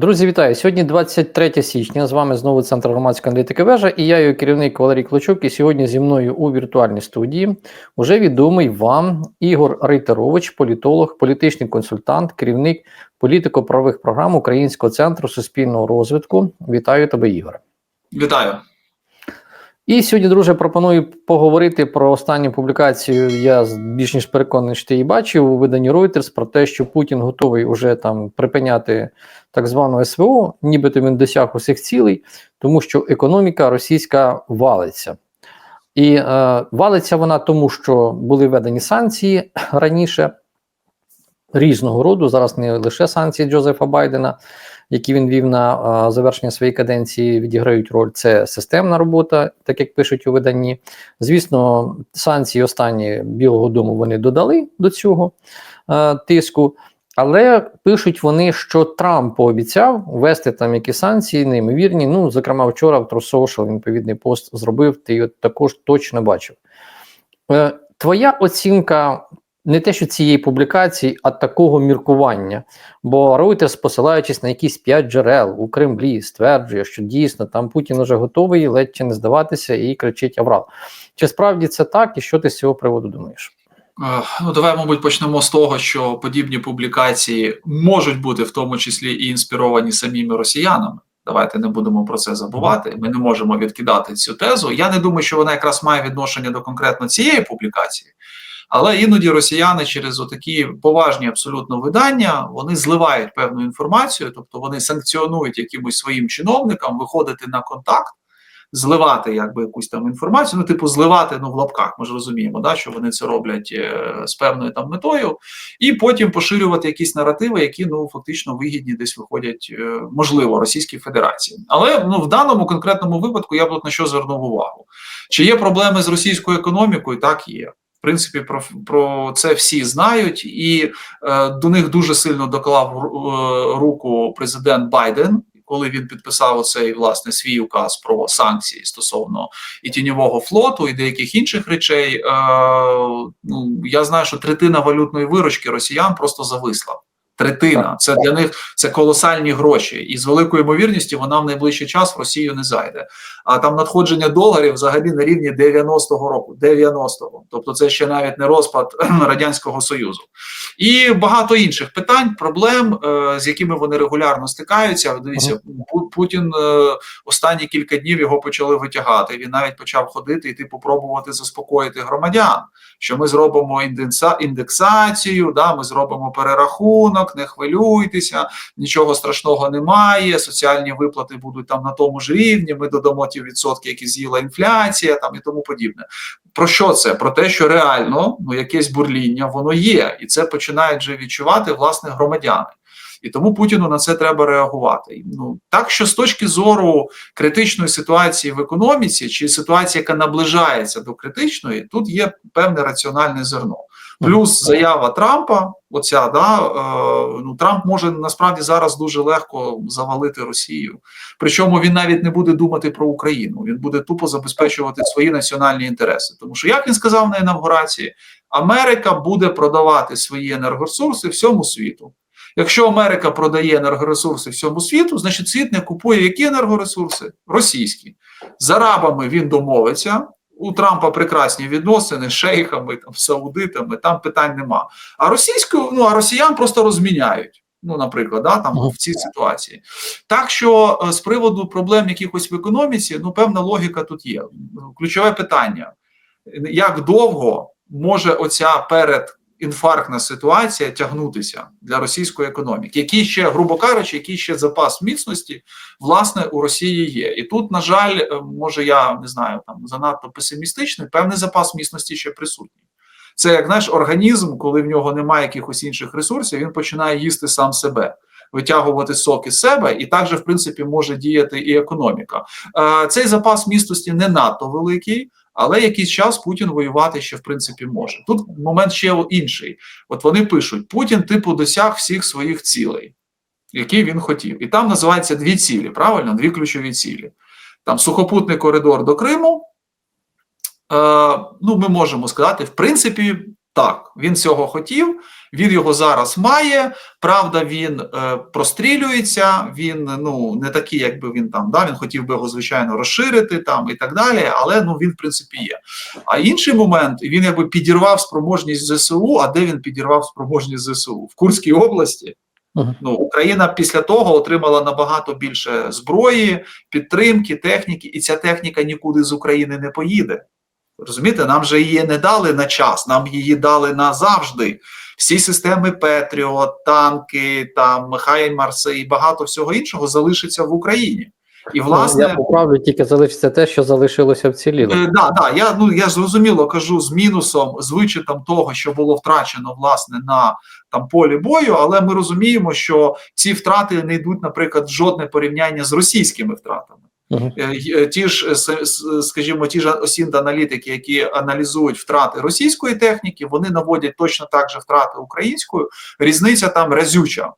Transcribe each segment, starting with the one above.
Друзі, вітаю! Сьогодні 23 січня. З вами знову центр громадської аналітики вежа і я, його керівник Валерій Клочук. І сьогодні зі мною у віртуальній студії вже відомий вам Ігор Рейтерович, політолог, політичний консультант, керівник політико-правих програм Українського центру суспільного розвитку. Вітаю тебе, Ігоре. Вітаю. І сьогодні, друже, пропоную поговорити про останню публікацію. Я більш ніж переконаний, що ти її бачив у виданні Reuters про те, що Путін готовий уже там припиняти так звану СВО, нібито він досяг усіх цілей, тому що економіка російська валиться. І е, валиться вона тому, що були введені санкції раніше різного роду. Зараз не лише санкції Джозефа Байдена, які він вів на завершення своєї каденції, відіграють роль. Це системна робота, так як пишуть у виданні. Звісно, санкції останні Білого Дому вони додали до цього а, тиску. Але пишуть вони, що Трамп пообіцяв ввести там які санкції, неймовірні. Ну, зокрема, вчора в True Social відповідний пост зробив. Ти його також точно бачив. Е, Твоя оцінка не те, що цієї публікації, а такого міркування. Бо Reuters, посилаючись на якісь п'ять джерел у Кремлі, стверджує, що дійсно там Путін уже готовий ледь чи не здаватися і кричить Аврал. Чи справді це так, і що ти з цього приводу думаєш? Ну, давай, мабуть, почнемо з того, що подібні публікації можуть бути в тому числі і інспіровані самими росіянами. Давайте не будемо про це забувати. Ми не можемо відкидати цю тезу. Я не думаю, що вона якраз має відношення до конкретно цієї публікації. Але іноді росіяни через отакі поважні абсолютно видання вони зливають певну інформацію, тобто вони санкціонують якимось своїм чиновникам виходити на контакт, зливати якби якусь там інформацію. Ну, типу, зливати ну в лапках. Ми ж розуміємо, да, що вони це роблять е, з певною там метою, і потім поширювати якісь наративи, які ну фактично вигідні десь виходять, е, можливо, Російській Федерації. Але ну в даному конкретному випадку я б тут на що звернув увагу. Чи є проблеми з російською економікою? Так є. Принципі, про про це всі знають, і е, до них дуже сильно доклав е, руку президент Байден, коли він підписав оцей власне свій указ про санкції стосовно і тіньового флоту, і деяких інших речей. Е, ну я знаю, що третина валютної виручки росіян просто зависла. Третина це для них це колосальні гроші, і з великою ймовірністю вона в найближчий час в Росію не зайде. А там надходження доларів взагалі на рівні 90-го року. 90-го. тобто це ще навіть не розпад радянського союзу, і багато інших питань, проблем, з якими вони регулярно стикаються. Дивіться, Путін останні кілька днів його почали витягати. Він навіть почав ходити і типу пробувати заспокоїти громадян. Що ми зробимо індексацію, да, ми зробимо перерахунок не хвилюйтеся, нічого страшного немає. Соціальні виплати будуть там на тому ж рівні. Ми додамо ті відсотки, які з'їла інфляція, там і тому подібне. Про що це? Про те, що реально ну якесь бурління воно є, і це починають вже відчувати власне громадяни. І тому Путіну на це треба реагувати. Ну так що з точки зору критичної ситуації в економіці, чи ситуації, яка наближається до критичної, тут є певне раціональне зерно. Плюс заява Трампа, оця да е, ну Трамп може насправді зараз дуже легко завалити Росію. Причому він навіть не буде думати про Україну. Він буде тупо забезпечувати свої національні інтереси. Тому що, як він сказав на інавгурації, Америка буде продавати свої енергоресурси всьому світу. Якщо Америка продає енергоресурси всьому світу, значить світ не купує які енергоресурси? Російські. З арабами він домовиться. У Трампа прекрасні відносини з шейхами, там, саудитами, там питань нема. А російську, ну а росіян просто розміняють. Ну, наприклад, да, там в цій ситуації. Так що з приводу проблем якихось в економіці, ну, певна логіка тут є. Ключове питання: як довго може оця перед інфарктна ситуація тягнутися для російської економіки, який ще, грубо кажучи, який ще запас міцності власне у Росії є. І тут, на жаль, е, може я не знаю, там занадто песимістичний, певний запас міцності ще присутній. Це як знаєш, організм, коли в нього немає якихось інших ресурсів, він починає їсти сам себе. Витягувати соки з себе, і також, в принципі, може діяти і економіка. Е, цей запас міцності не надто великий, але якийсь час Путін воювати ще в принципі може. Тут момент ще інший. От вони пишуть: Путін, типу, досяг всіх своїх цілей, які він хотів. І там називаються дві цілі, правильно, дві ключові цілі. Там сухопутний коридор до Криму. Е, Ну, ми можемо сказати, в принципі, Так, він цього хотів, він його зараз має. Правда, він е, прострілюється. Він ну не такий, якби він там да. Він хотів би його звичайно розширити там і так далі. Але ну він в принципі є. А інший момент він якби підірвав спроможність ЗСУ. А де він підірвав спроможність ЗСУ в Курській області? Мгм. Ну Україна після того отримала набагато більше зброї, підтримки, техніки, і ця техніка нікуди з України не поїде. Розумієте, нам же її не дали на час, нам її дали назавжди. Всі системи Петріот, танки, там Хаймарси і багато всього іншого залишиться в Україні. І власне Ну, я поправлю, тільки залишиться те, що залишилося вціліло. Е, да, да, я ну я зрозуміло кажу з мінусом, з вичетом того, що було втрачено власне на там полі бою, але ми розуміємо, що ці втрати не йдуть, наприклад, в жодне порівняння з російськими втратами. Е, Ті ж, е, скажімо, ті ж осінт-аналітики, які аналізують втрати російської техніки, вони наводять точно так же втрати української. Різниця там разюча.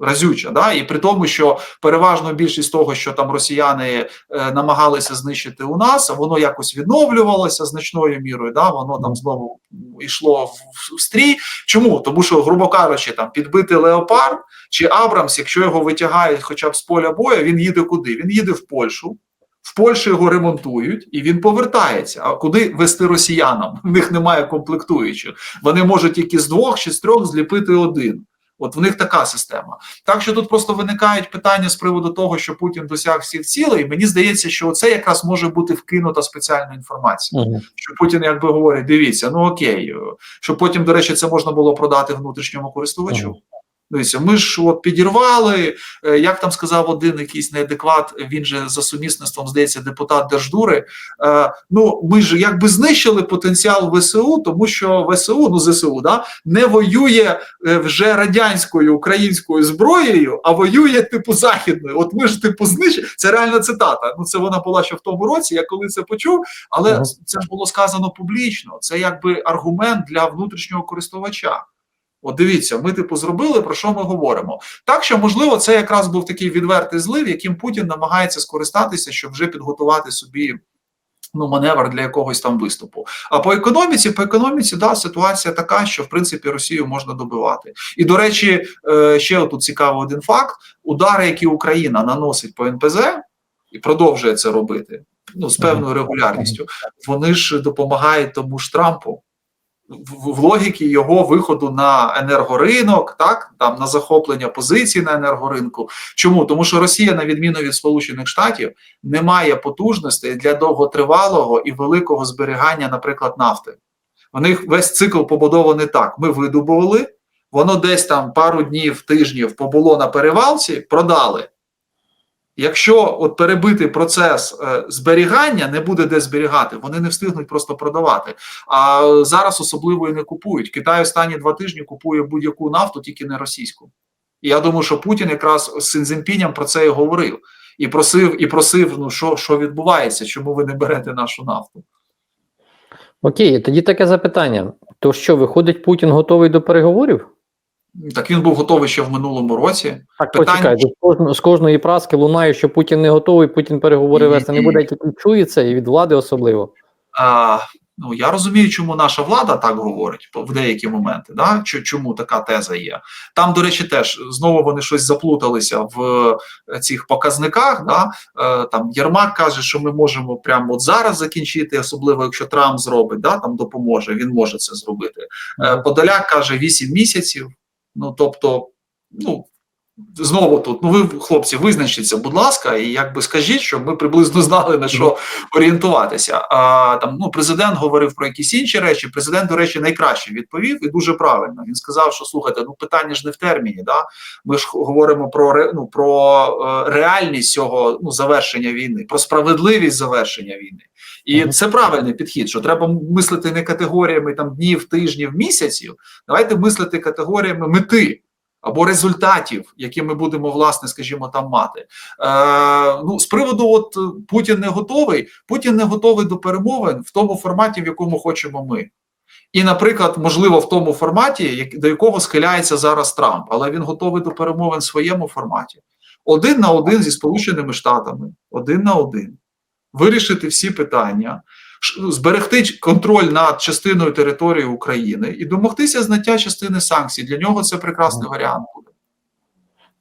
Разюча, да, і при тому, що переважно більшість того, що там росіяни е, намагалися знищити у нас, воно якось відновлювалося значною мірою. Да, воно там знову йшло в, в стрій. Чому? Тому що, грубо кажучи, там підбити леопард чи Абрамс, якщо його витягають хоча б з поля бою, він їде куди? Він їде в Польщу. В Польщі його ремонтують і він повертається. А куди вести росіянам? В них немає комплектуючих. Вони можуть тільки з двох чи з трьох зліпити один. От в них така система. Так що тут просто виникають питання з приводу того, що Путін досяг всіх цілей. Мені здається, що це якраз може бути вкинута спеціальна інформація. Мгм. Що Путін якби говорить: дивіться, ну окей, що потім, до речі, це можна було продати внутрішньому користувачу. Мгм. Дивіться, ми ж от підірвали, е, як там сказав один якийсь неадекват, він же за сумісництвом, здається, депутат Держдури. е, Ну, ми ж якби знищили потенціал ВСУ, тому що ВСУ, ну ЗСУ, да, не воює е, вже радянською українською зброєю, а воює типу західною. От ми ж типу знищили. Це реальна цитата. Ну це вона була ще в тому році. Я коли це почув, але це ж було сказано публічно. Це якби аргумент для внутрішнього користувача. От дивіться, ми типу зробили про що ми говоримо. Так що, можливо, це якраз був такий відвертий злив, яким Путін намагається скористатися, щоб вже підготувати собі ну, маневр для якогось там виступу. А по економіці, по економіці, да, ситуація така, що в принципі Росію можна добивати. І до речі, е, ще тут цікавий один факт: удари, які Україна наносить по НПЗ, і продовжує це робити. Ну, з певною регулярністю, вони ж допомагають тому ж Трампу в, логіки його виходу на енергоринок, так там на захоплення позицій на енергоринку. Чому? Тому що Росія, на відміну від Сполучених Штатів, не має потужностей для довготривалого і великого зберігання, наприклад, нафти. У них весь цикл побудований так: ми видобували, воно десь там пару днів, тижнів побуло на перевалці, продали. Якщо от перебити процес е, зберігання, не буде де зберігати, вони не встигнуть просто продавати. А зараз особливо і не купують. Китай останні два тижні купує будь-яку нафту, тільки не російську. І я думаю, що Путін якраз з Синзінпіням про це і говорив. І просив, і просив, ну що, що відбувається, чому ви не берете нашу нафту? Окей, тоді таке запитання: то що, виходить, Путін готовий до переговорів? Так він був готовий ще в минулому році. Так, Питання- почекай, з, кожного, з кожної праски лунає, що Путін не готовий, Путін переговори вести не буде, тільки чується, і від влади особливо. А, ну я розумію, чому наша влада так говорить в деякі моменти. Да? Чому така теза є? Там, до речі, теж знову вони щось заплуталися в е, цих показниках. Да? Е, Там Єрмак каже, що ми можемо прямо от зараз закінчити, особливо якщо Трамп зробить, да? там допоможе. Він може це зробити. Е, Подоляк каже 8 місяців. Ну тобто, ну. Знову тут, ну ви, хлопці, визначіться, будь ласка, і якби скажіть, щоб ми приблизно знали на що орієнтуватися. А там ну президент говорив про якісь інші речі. Президент, до речі, найкраще відповів і дуже правильно. Він сказав, що слухайте, ну питання ж не в терміні. Да? Ми ж говоримо про ну, про е, реальність цього ну завершення війни, про справедливість завершення війни. І це правильний підхід, що треба мислити не категоріями там днів, тижнів, місяців. Давайте мислити категоріями мети. Або результатів, які ми будемо, власне, скажімо, там мати. Е, ну, з приводу, от Путін не готовий, Путін не готовий до перемовин в тому форматі, в якому хочемо ми. І, наприклад, можливо, в тому форматі, до якого схиляється зараз Трамп, але він готовий до перемовин в своєму форматі. Один на один зі Сполученими Штатами, один на один, вирішити всі питання. зберегти контроль над частиною території України і домогтися зняття частини санкцій. Для нього це прекрасний варіант буде.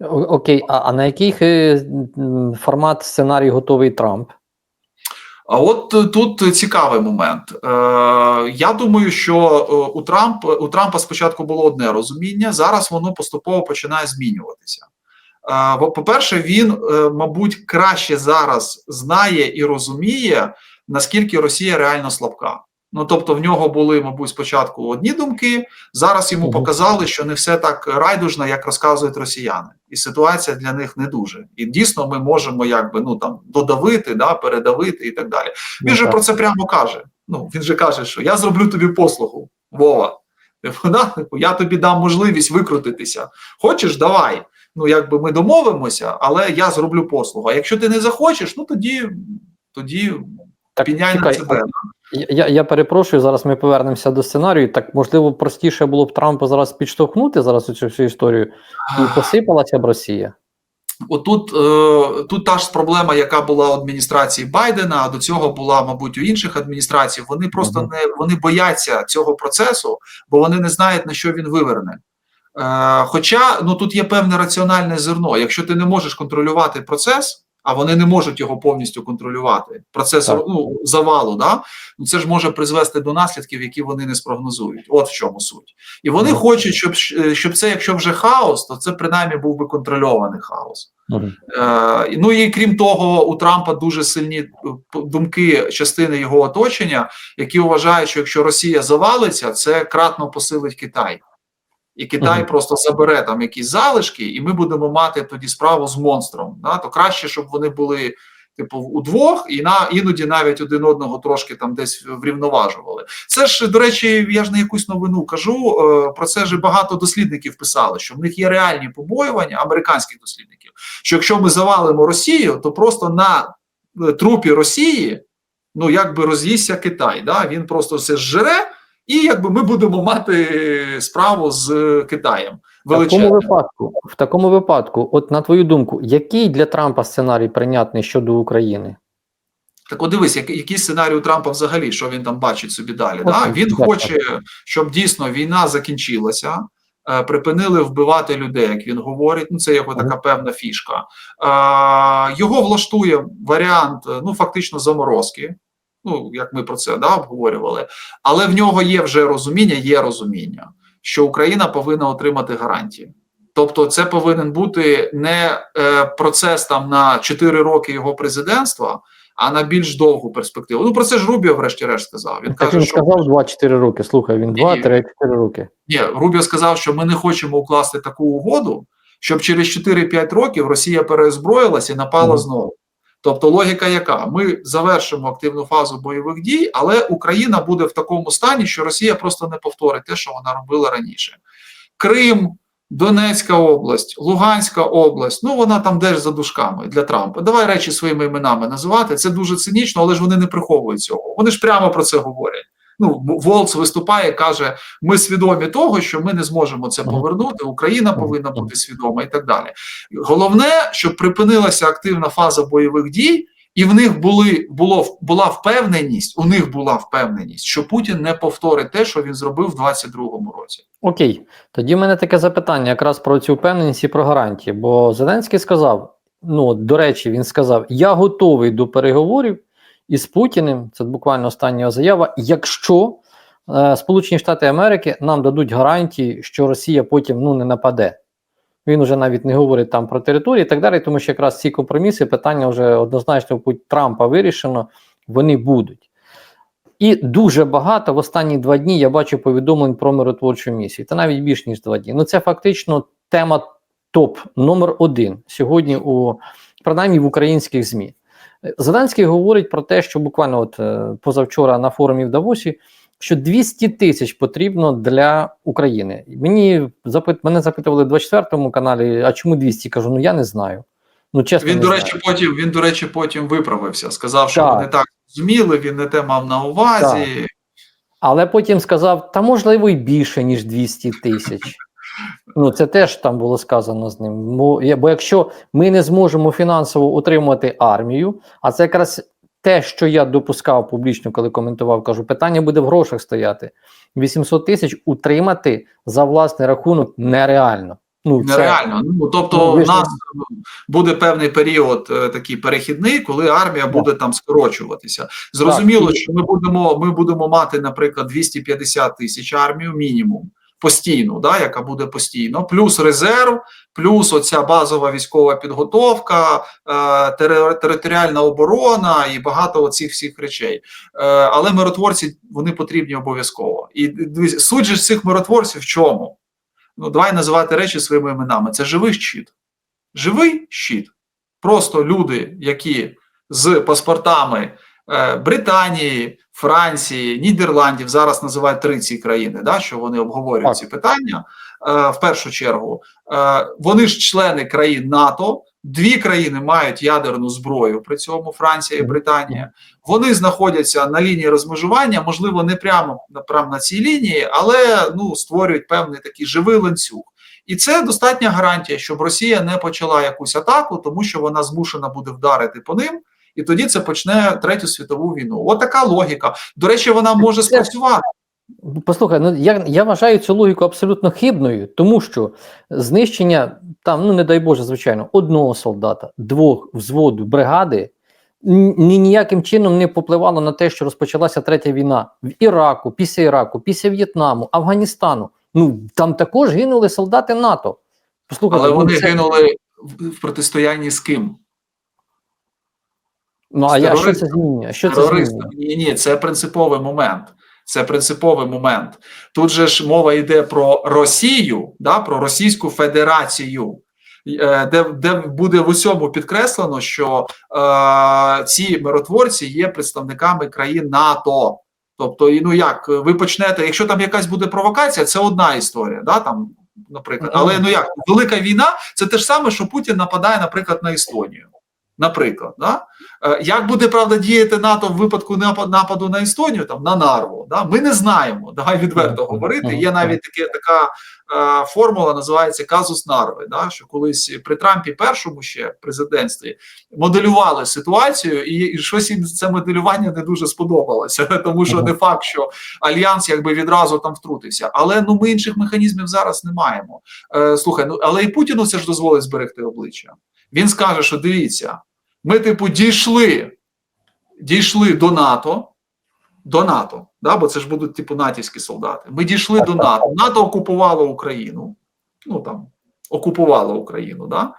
Окей, а, а на який е, формат сценарій готовий Трамп? А от е, тут цікавий момент. Е, я думаю, що е, у Трамп у Трампа спочатку було одне розуміння, зараз воно поступово починає змінюватися. По-перше, він, е, мабуть, краще зараз знає і розуміє, наскільки Росія реально слабка. Ну тобто, в нього були, мабуть, спочатку одні думки. Зараз йому показали, що не все так райдужно, як розказують росіяни, і ситуація для них не дуже. І дійсно, ми можемо якби ну там додавити, да, передавити і так далі. Він Ну, же про це прямо каже. Ну він же каже, що я зроблю тобі послугу, Вова. Типу, Я тобі дам можливість викрутитися. Хочеш, давай. Ну, якби ми домовимося, але я зроблю послугу. А якщо ти не захочеш, ну тоді, тоді Так, піняй на себе. Я, я, я перепрошую, зараз ми повернемося до сценарію. Так можливо, простіше було б Трампу зараз підштовхнути зараз цю всю історію, і посипалася б Росія. Отут е, тут та ж проблема, яка була у адміністрації Байдена, а до цього була, мабуть, у інших адміністрацій. Вони просто не вони бояться цього процесу, бо вони не знають на що він виверне. Е, хоча ну тут є певне раціональне зерно. Якщо ти не можеш контролювати процес, а вони не можуть його повністю контролювати, процес ну, завалу, да? ну це ж може призвести до наслідків, які вони не спрогнозують. От в чому суть. І вони Мгм. хочуть, щоб, щоб це, якщо вже хаос, то це принаймні був би контрольований хаос. Мгм. Е, ну і крім того, у Трампа дуже сильні е, думки частини його оточення, які вважають, що якщо Росія завалиться, це кратно посилить Китай. І Китай Мгм. просто забере там якісь залишки, і ми будемо мати тоді справу з монстром. Да? То краще, щоб вони були типу удвох, і на іноді навіть один одного трошки там десь врівноважували. Це ж до речі, я ж не якусь новину кажу. е, Про це ж багато дослідників писали, що в них є реальні побоювання американських дослідників. Що якщо ми завалимо Росію, то просто на е, трупі Росії ну якби роз'їсться Китай. Да? Він просто все зжере, і якби ми будемо мати справу з Китаєм. В такому випадку, в такому випадку, от на твою думку, який для Трампа сценарій прийнятний щодо України? Так от дивись, який, який сценарій у Трампа взагалі, що він там бачить собі далі. Да? Він так, хоче, щоб дійсно війна закінчилася, е, припинили вбивати людей, як він говорить. Ну, це його така певна фішка. Е, його влаштує варіант, е, ну фактично, заморозки. Ну, як ми про це да, обговорювали, але в нього є вже розуміння, є розуміння, що Україна повинна отримати гарантії. Тобто, це повинен бути не е, процес там на 4 роки його президентства, а на більш довгу перспективу. Ну про це ж Рубіо, врешті-решт, сказав. Він Так каже, він що сказав 2-4 роки. Слухай, він Ні. 2-4 роки. ні, Рубіо сказав, що ми не хочемо укласти таку угоду, щоб через 4-5 років Росія переозброїлася і напала Мгм. знову. Тобто, логіка яка? Ми завершимо активну фазу бойових дій, але Україна буде в такому стані, що Росія просто не повторить те, що вона робила раніше. Крим, Донецька область, Луганська область, ну вона там десь за дужками для Трампа. Давай речі своїми іменами називати. Це дуже цинічно, але ж вони не приховують цього. Вони ж прямо про це говорять. Ну, Волц виступає, каже: ми свідомі того, що ми не зможемо це повернути. Україна повинна бути свідома і так далі. Головне, щоб припинилася активна фаза бойових дій, і в них були було була впевненість. У них була впевненість, що Путін не повторить те, що він зробив в 22-му році. Окей, тоді в мене таке запитання якраз про цю впевненість і про гарантії. Бо Зеленський сказав: ну, до речі, він сказав: Я готовий до переговорів із Путіним. Це буквально остання заява. Якщо е, Сполучені Штати Америки нам дадуть гарантії, що Росія потім ну, не нападе. Він вже навіть не говорить там про території і так далі, тому що якраз ці компроміси, питання вже однозначно путь Трампа вирішено, вони будуть. І дуже багато в останні два дні я бачу повідомлень про миротворчу місію. Та навіть більш ніж два дні. Ну це фактично тема топ номер один сьогодні, у принаймні в українських ЗМІ. Зеленський говорить про те, що буквально от е, позавчора на форумі в Давосі, що 200 тисяч потрібно для України. Мені запит, мене запитували в 24 каналі, а чому 200? Кажу, ну я не знаю. Ну, чесно, Він, не до знаю. речі, потім він, до речі, потім виправився. Сказав, що Так. вони так зрозуміли, він не те мав на увазі. Але потім сказав: та можливо й більше, ніж 200 тисяч. Ну, це теж там було сказано з ним. Бо, якщо ми не зможемо фінансово утримувати армію, а це якраз те, що я допускав публічно, коли коментував, кажу, питання буде в грошах стояти. 800 тисяч утримати за власний рахунок нереально. Ну, це- Нереально. Ну тобто, Ну, у ж- нас буде певний період е, такий перехідний, коли армія буде там скорочуватися. Зрозуміло, Так, що ми будемо, ми будемо мати, наприклад, 250 тисяч армію мінімум. Постійну, да, яка буде постійно, плюс резерв, плюс оця базова військова підготовка, е, територіальна оборона і багато оцих всіх речей. Е, але миротворці вони потрібні обов'язково. І суть же цих миротворців в чому? Ну, давай називати речі своїми іменами. Це живий щит. Живий щит. Просто люди, які з паспортами е, Британії, Франції, Нідерландів, зараз називають три ці країни, да, що вони обговорюють Так. ці питання. Е, в першу чергу, е, вони ж члени країн НАТО. Дві країни мають ядерну зброю, при цьому Франція і Британія. Вони знаходяться на лінії розмежування, можливо, не прямо, на- прямо на цій лінії, але ну, створюють певний такий живий ланцюг. І це достатня гарантія, щоб Росія не почала якусь атаку, тому що вона змушена буде вдарити по ним, і тоді це почне третю світову війну. От така логіка. До речі, вона може спрацювати. Послухай, ну я, я вважаю цю логіку абсолютно хибною, тому що знищення там, ну не дай Боже, звичайно, одного солдата, двох взводу бригади ні ніяким чином не попливало на те, що розпочалася третя війна в Іраку, після Іраку, після В'єтнаму, Афганістану. Ну там також гинули солдати НАТО. Послухайте, Але ну, вони це- гинули в протистоянні з ким? Ну а я що це змінює? Що це змінює? Ні, ні, це принциповий момент. Це принциповий момент. Тут же ж мова йде про Росію, да, про Російську Федерацію, е, де, де буде в усьому підкреслено, що е, ці миротворці є представниками країн НАТО. Тобто, ну як ви почнете, якщо там якась буде провокація, це одна історія, да, там, наприклад. Але ну як велика війна, це те ж саме, що Путін нападає, наприклад, на Естонію. Наприклад, да? Е, як буде правда діяти НАТО в випадку нападу на Естонію, там на Нарву? Да? Ми не знаємо. Давай відверто говорити. Є навіть таке така е, формула, називається казус Нарви. Да? Що колись при Трампі першому ще президентстві моделювали ситуацію, і, і щось їм це моделювання не дуже сподобалося, тому що не факт, що альянс якби відразу там втрутився. Але ну ми інших механізмів зараз не маємо. Е, слухай, ну але і Путіну це ж дозволить зберегти обличчя. Він скаже, що дивіться, ми, типу, дійшли, дійшли до НАТО, до НАТО, да, бо це ж будуть типу натівські солдати. Ми дійшли до НАТО. НАТО окупувало Україну. Ну там окупувало Україну. Да?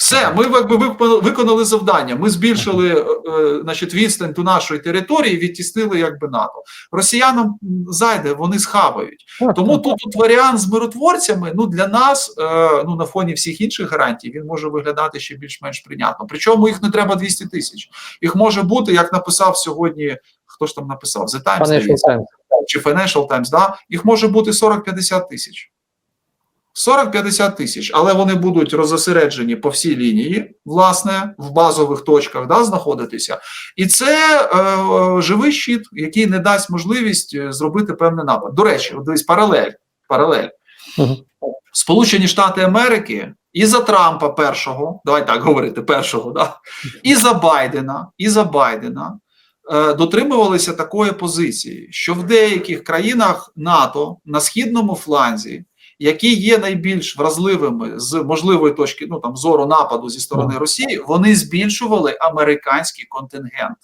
Все, ми якби виконали- завдання. Ми збільшили е, е, значить, відстань до нашої території, відтіснили якби НАТО. Росіянам зайде, вони схавають. Тому тут, тут варіант з миротворцями ну для нас, е, ну на фоні всіх інших гарантій, він може виглядати ще більш-менш прийнятно. Причому їх не треба 200 тисяч. Їх може бути, як написав сьогодні. Хто ж там написав? The Times, Financial Times. чи Financial Times, да? їх може бути 40-50 тисяч. 40-50 тисяч, але вони будуть розосереджені по всій лінії, власне, в базових точках да, знаходитися. І це е, живий щит, який не дасть можливість е, зробити певний напад. До речі, дивись, паралель. паралель. Мгм. Сполучені Штати Америки і за Трампа першого, давай так говорити, першого, да, і за Байдена, і за Байдена е, дотримувалися такої позиції, що в деяких країнах НАТО на східному фланзі, які є найбільш вразливими з можливої точки ну там зору нападу зі сторони Росії, вони збільшували американський контингент.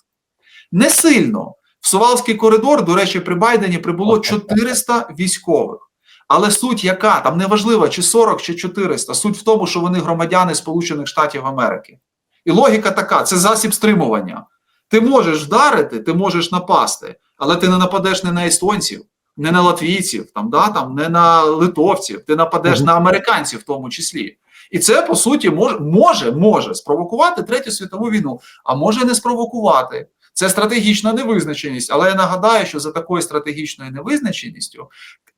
Не сильно. В Сувалський коридор, до речі, при Байдені прибуло 400 військових. Але суть яка? Там не важливо, чи 40, чи 400. Суть в тому, що вони громадяни Сполучених Штатів Америки. І логіка така: це засіб стримування. Ти можеш вдарити, ти можеш напасти, але ти не нападеш не на естонців, не на латвійців, там, да, там, не на литовців, ти нападеш Мгм. на американців в тому числі. І це по суті може, може, може спровокувати третю світову війну, а може не спровокувати. Це стратегічна невизначеність. Але я нагадаю, що за такою стратегічною невизначеністю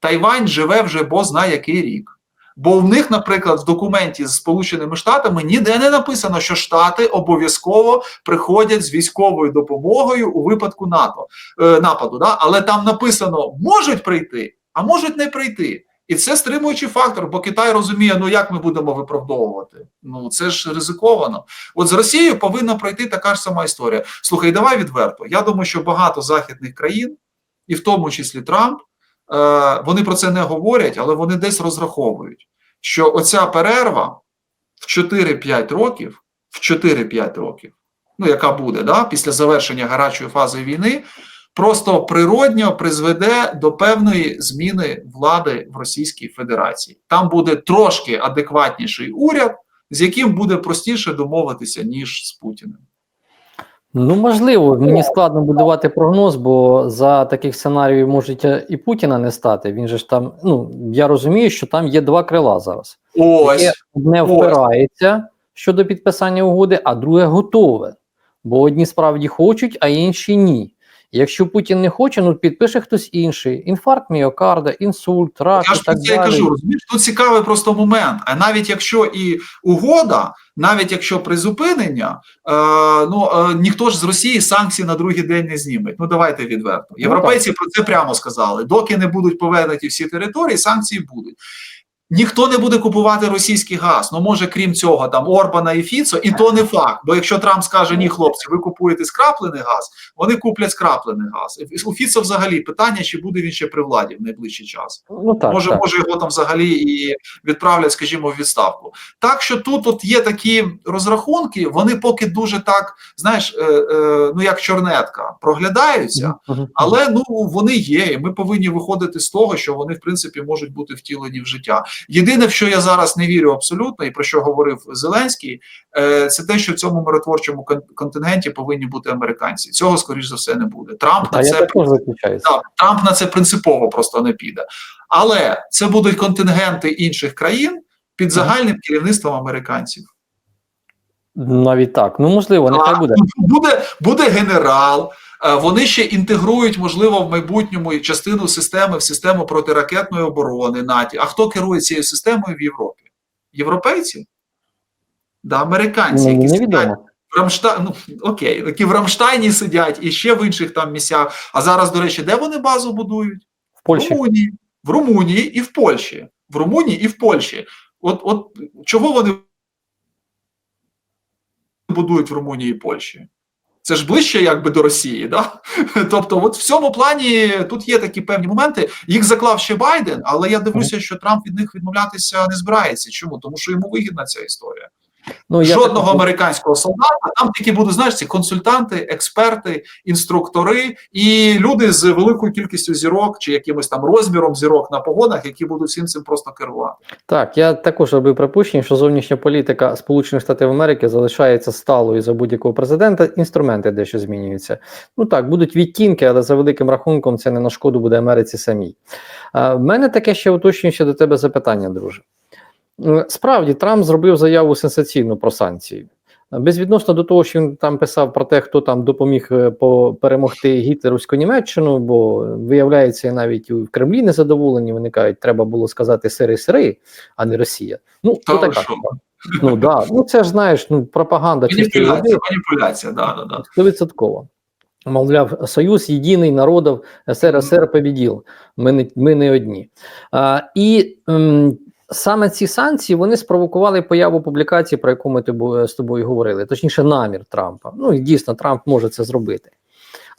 Тайвань живе вже бо зна який рік. Бо в них, наприклад, в документі з Сполученими Штатами ніде не написано, що Штати обов'язково приходять з військовою допомогою у випадку НАТО е, нападу. Да? Але там написано можуть прийти, а можуть не прийти. І це стримуючий фактор, бо Китай розуміє, ну як ми будемо виправдовувати. Ну це ж ризиковано. От з Росією повинна пройти така ж сама історія. Слухай, давай відверто. Я думаю, що багато західних країн, і в тому числі Трамп, вони про це не говорять, але вони десь розраховують, що оця перерва в 4-5 років, в 4-5 років, ну яка буде да, після завершення гарячої фази війни, просто природньо призведе до певної зміни влади в Російській Федерації. Там буде трошки адекватніший уряд, з яким буде простіше домовитися ніж з Путіним. Ну, можливо, мені складно будувати прогноз, бо за таких сценаріїв може і Путіна не стати. Він же ж там, ну я розумію, що там є два крила зараз. Ось одне впирається щодо підписання угоди, а друге готове. Бо одні справді хочуть, а інші ні. Якщо Путін не хоче, ну підпише хтось інший: інфаркт міокарда, інсульт, рак я і ж так це далі. кажу. Розумієш, тут цікавий просто момент. А навіть якщо і угода, навіть якщо призупинення, е, ну е, ніхто ж з Росії санкції на другий день не зніме. Ну давайте відверто. Європейці про це прямо сказали. Доки не будуть повернуті всі території, санкції будуть. Ніхто не буде купувати російський газ. Ну може, крім цього, там Орбана і Фіцо, і то не факт. Бо якщо Трамп скаже ні, хлопці, ви купуєте скраплений газ, вони куплять скраплений газ. У Фіцо взагалі питання, чи буде він ще при владі в найближчий час. Ну так, може, так. може його там взагалі і відправлять, скажімо, в відставку. Так що тут от є такі розрахунки, вони поки дуже так, знаєш, е, е, ну як чорнетка, проглядаються. Але ну вони є, і ми повинні виходити з того, що вони в принципі можуть бути втілені в життя. Єдине, в що я зараз не вірю абсолютно, і про що говорив Зеленський, е, це те, що в цьому миротворчому кон- контингенті повинні бути американці. Цього скоріш за все не буде. Трамп на це так, Трамп на це принципово просто не піде. Але це будуть контингенти інших країн під загальним керівництвом американців. Навіть так. Ну можливо, нехай Так, буде. буде, буде генерал. Е, Вони ще інтегрують, можливо, в майбутньому частину системи в систему протиракетної оборони НАТО. А хто керує цією системою в Європі? Європейці? Да, американці, Ну, які сидять в Рамштайні, ну окей, які в Рамштайні сидять і ще в інших там місцях. А зараз, до речі, де вони базу будують? В Польщі. Румунії, в Румунії і в Польщі. В Румунії і в Польщі. От, от чого вони будують в Румунії і Польщі? Це ж ближче якби до Росії, да? Тобто, от в цьому плані тут є такі певні моменти. Їх заклав ще Байден, але я дивлюся, що Трамп від них відмовлятися не збирається. Чому? Тому що йому вигідна ця історія. Ну, я Жодного так- американського солдата, там тільки будуть знаєш, ці консультанти, експерти, інструктори і люди з великою кількістю зірок чи якимось там розміром зірок на погонах, які будуть всім цим просто керувати. Так, я також робив припущення, що зовнішня політика Сполучених Штатів Америки залишається сталою за будь-якого президента. Інструменти дещо змінюються. Ну так, будуть відтінки, але за великим рахунком це не на шкоду буде Америці самій. В мене таке ще уточнююче до тебе запитання, друже. Е, Справді, Трамп зробив заяву сенсаційну про санкції. Безвідносно до того, що він там писав про те, хто там допоміг е, перемогти гітлерівську Німеччину, бо виявляється, навіть у Кремлі незадоволені. Вони кажуть, треба було сказати сири сири, а не Росія. Ну Та то така. Ну да, ну це ж знаєш, ну пропаганда. Маніпуляція, маніпуляція, да, да, да. Стовідсотково. Мовляв, Союз єдиний народів СРСР побіділ. Ми не, ми не одні. А, і ем, саме ці санкції вони спровокували появу публікації, про яку ми з тобою говорили, точніше, намір Трампа. Ну і дійсно, Трамп може це зробити.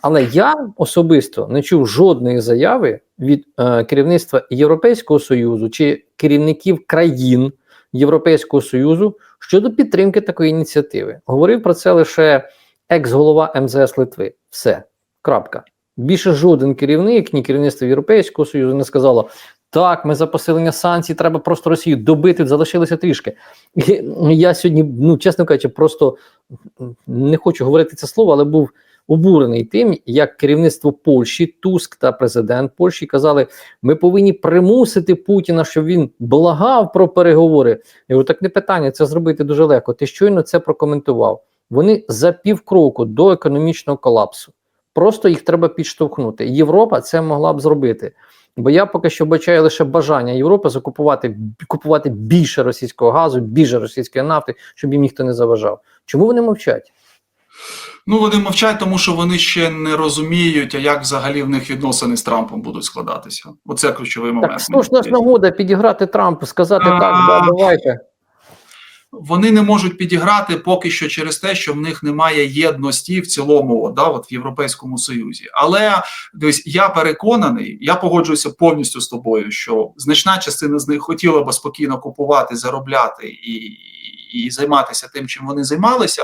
Але я особисто не чув жодної заяви від е, керівництва Європейського Союзу чи керівників країн Європейського Союзу щодо підтримки такої ініціативи. Говорив про це лише екс-голова МЗС Литви. Все. Крапка. Більше жоден керівник, ні керівництво Європейського Союзу не сказало: так, ми за посилення санкцій, треба просто Росію добити, залишилося трішки. І я сьогодні, ну чесно кажучи, просто не хочу говорити це слово, але був обурений тим, як керівництво Польщі, Туск та президент Польщі казали: ми повинні примусити Путіна, щоб він благав про переговори. Я говорю, так не питання, це зробити дуже легко. Ти щойно це прокоментував. Вони за півкроку до економічного колапсу. Просто їх треба підштовхнути. Європа це могла б зробити. Бо я поки що бачаю лише бажання Європи закупувати купувати більше російського газу, більше російської нафти, щоб їм ніхто не заважав. Чому вони мовчать? Ну, вони мовчать, тому що вони ще не розуміють, а як взагалі в них відносини з Трампом будуть складатися. Оце ключовий момент. Так слушна ж нагода підіграти Трампу, сказати А. так, да, давайте. Вони не можуть підіграти поки що через те, що в них немає єдності в цілому, от, да, от в Європейському Союзі. Але дивись, я переконаний, я погоджуюся повністю з тобою, що значна частина з них хотіла би спокійно купувати, заробляти і, і займатися тим, чим вони займалися.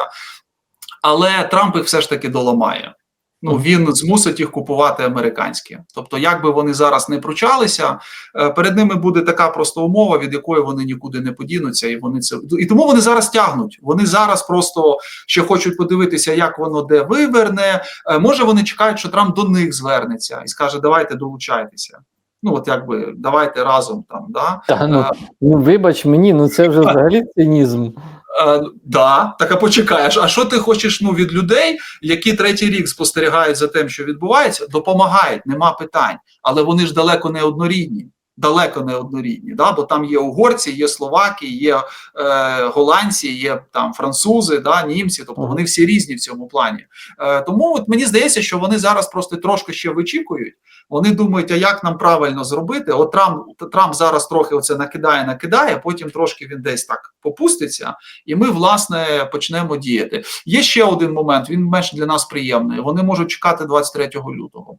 Але Трамп їх все ж таки доламає. Ну він змусить їх купувати американське. Тобто, як би вони зараз не пручалися, е, перед ними буде така просто умова, від якої вони нікуди не подінуться, і вони це і тому вони зараз тягнуть. Вони зараз просто ще хочуть подивитися, як воно де виверне. Е, Може, вони чекають, що Трамп до них звернеться і скаже: Давайте долучайтеся. Ну от якби давайте разом там. Да? Та, ну, Е, ну вибач мені, ну це вже взагалі цинізм. Е, да, так а почекаєш. А що ти хочеш ну, від людей, які третій рік спостерігають за тим, що відбувається, допомагають, нема питань. Але вони ж далеко не однорідні. Далеко не однорідні, да? бо там є угорці, є словаки, є е, голландці, є там французи, да, німці. Тобто вони всі різні в цьому плані. Е, тому от мені здається, що вони зараз просто трошки ще вичікують. Вони думають, а як нам правильно зробити? От Трамп, Трамп зараз трохи оце накидає, накидає, потім трошки він десь так попуститься, і ми власне почнемо діяти. Є ще один момент. Він менш для нас приємний. Вони можуть чекати 23 лютого.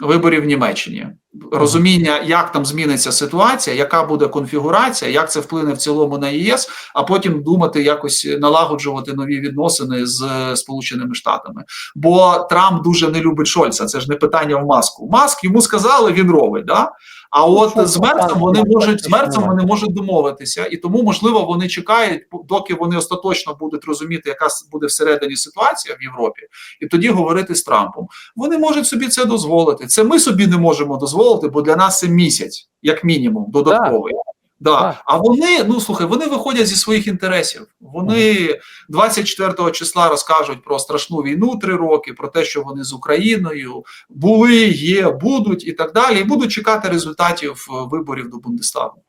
Виборів в Німеччині розуміння, як там зміниться ситуація, яка буде конфігурація, як це вплине в цілому на ЄС, а потім думати якось налагоджувати нові відносини з Сполученими Штатами. Бо Трамп дуже не любить Шольца. Це ж не питання в маску. Маск йому сказали, він робить. Да? А от що з Мерцем вони можуть з. Мерцем вони можуть домовитися, і тому можливо вони чекають, доки вони остаточно будуть розуміти, яка буде всередині ситуація в Європі, і тоді говорити з Трампом. Вони можуть собі це дозволити. Це ми собі не можемо дозволити, бо для нас це місяць, як мінімум, додатковий. Да. Так. А вони, ну слухай, вони виходять зі своїх інтересів. Вони 24 числа розкажуть про страшну війну три роки, про те, що вони з Україною були, є, будуть і так далі. І будуть чекати результатів е, виборів до Бундестагу.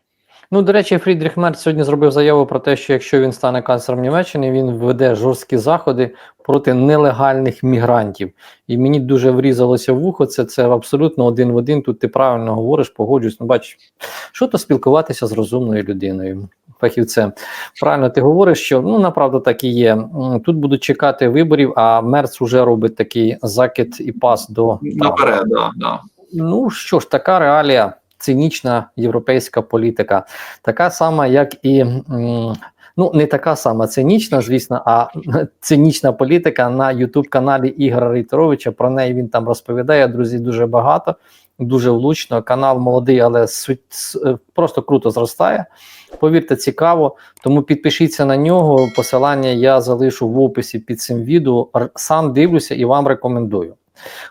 Ну, до речі, Фрідріх Мерц сьогодні зробив заяву про те, що якщо він стане канцлером Німеччини, він введе жорсткі заходи проти нелегальних мігрантів. І мені дуже врізалося в вухо. Це, це абсолютно один в один. Тут ти правильно говориш, погоджуюсь. Ну, бач, що то спілкуватися з розумною людиною, фахівцем. Правильно, ти говориш, що ну направду так і є. Тут будуть чекати виборів, а Мерц вже робить такий закид і пас до Наперед, да, да. Ну що ж, така реалія, цинічна європейська політика, така сама, як і. Ну, не така сама цинічна, звісно, а цинічна політика на Ютуб-каналі Ігора Рейтеровича. Про неї він там розповідає, друзі, дуже багато, дуже влучно. Канал молодий, але е, просто круто зростає. Повірте, цікаво. Тому підпишіться на нього. Посилання я залишу в описі під цим відео. Сам дивлюся і вам рекомендую.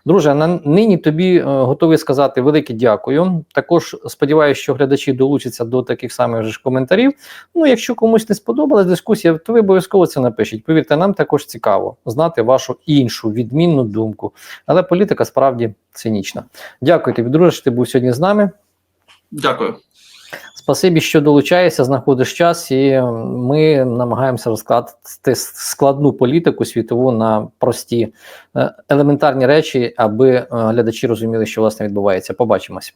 Друже, на нині тобі е, готовий сказати велике дякую. Також сподіваюся, що глядачі долучаться до таких самих ж коментарів. Ну, якщо комусь не сподобалась дискусія, то ви обов'язково це напишіть. Повірте, нам також цікаво знати вашу іншу відмінну думку. Але політика справді цинічна. Дякую тобі, друже, що ти був сьогодні з нами. Дякую. Спасибі, що долучаєшся, знаходиш час, і ми намагаємося розкласти складну політику світову на прості е, елементарні речі, аби е, глядачі розуміли, що власне відбувається. Побачимось.